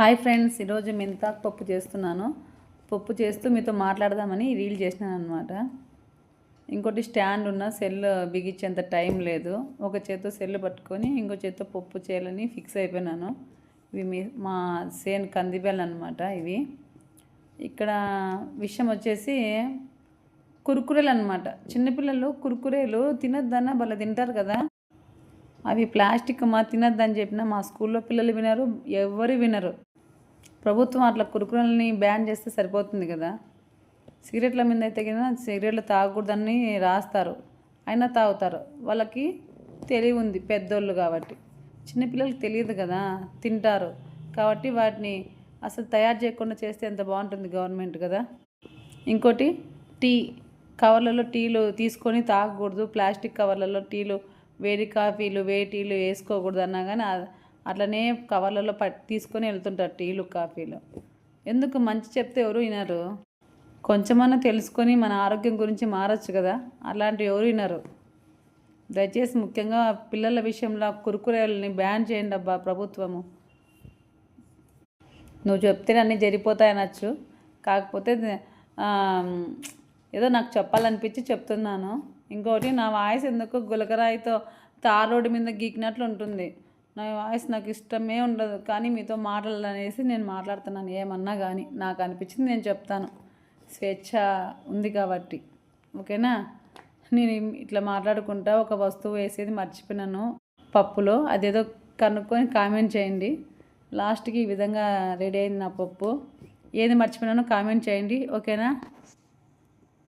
Hi friends ఈరోజు మెంతాకు పప్పు చేస్తున్నాను. పప్పు చేస్తూ మీతో మాట్లాడదామని రీల్ చేసినాను అనమాట ఇంకోటి స్టాండ్ ఉన్న సెల్ బిగించేంత టైం లేదు. ఒక చేత్తో సెల్ పట్టుకొని ఇంకో చేత్తో పప్పు చేయాలని ఫిక్స్ అయిపోయినాను. ఇవి మీ మా సేన్ కందిబెల్ అనమాట ఇవి. ఇక్కడ విషయం వచ్చేసి కురుకురేలు అనమాట చిన్నపిల్లలు కురుకురేలు తినొద్దన్న భలే తింటారు కదా. అవి ప్లాస్టిక్ మా తినొద్దని చెప్పిన మా స్కూల్లో పిల్లలు వినరు ఎవరు వినరు. ప్రభుత్వం అట్లా కురుకులని బ్యాన్ చేస్తే సరిపోతుంది కదా. సిగరెట్ల మీద అయితే కదా సిగరెట్లు తాగకూడదని రాస్తారు. అయినా తాగుతారు. వాళ్ళకి తెలివి ఉంది పెద్దోళ్ళు కాబట్టి. చిన్నపిల్లలకి తెలియదు కదా తింటారు. కాబట్టి వాటిని అసలు తయారు చేయకుండా చేస్తే ఎంత బాగుంటుంది గవర్నమెంట్ కదా. ఇంకోటి టీ. కవర్లలో టీలు తీసుకొని తాగకూడదు. ప్లాస్టిక్ కవర్లలో టీలు వేడి కాఫీలు వేడి టీలు వేసుకోకూడదు అన్నా కానీ అట్లనే కవర్లలో ప తీసుకొని వెళ్తుంటారు టీలు కాఫీలు ఎందుకు మంచి చెప్తే ఎవరు వినరు. కొంచెమన్నా తెలుసుకొని మన ఆరోగ్యం గురించి మారచ్చు కదా. అలాంటివి ఎవరు వినరు. దయచేసి ముఖ్యంగా పిల్లల విషయంలో కురుకురేలని బ్యాన్ చేయండి అబ్బా ప్రభుత్వము. నువ్వు చెప్తే అన్నీ జరిగిపోతాయి కాకపోతే ఏదో నాకు చెప్పాలనిపించి చెప్తున్నాను. ఇంకోటి నా వాయిస్ ఎందుకు గులకరాయితో తార్ రోడ్డు మీద గీకినట్లు ఉంటుంది. నా వాయిస్ నాకు ఇష్టమే ఉండదు కానీ మీతో మాట్లాడాలనేసి నేను మాట్లాడుతున్నాను. ఏమన్నా కానీ నాకు అనిపించింది నేను చెప్తాను. స్వేచ్ఛ ఉంది కాబట్టి. ఓకేనా? నేను ఇట్లా మాట్లాడుకుంటా ఒక వస్తువు వేసేది మర్చిపోయినాను. పప్పులో అదేదో కనుక్కొని కామెంట్ చేయండి. లాస్ట్కి ఈ విధంగా రెడీ అయింది నా పప్పు. ఏది మర్చిపోయినానో కామెంట్ చేయండి. ఓకేనా?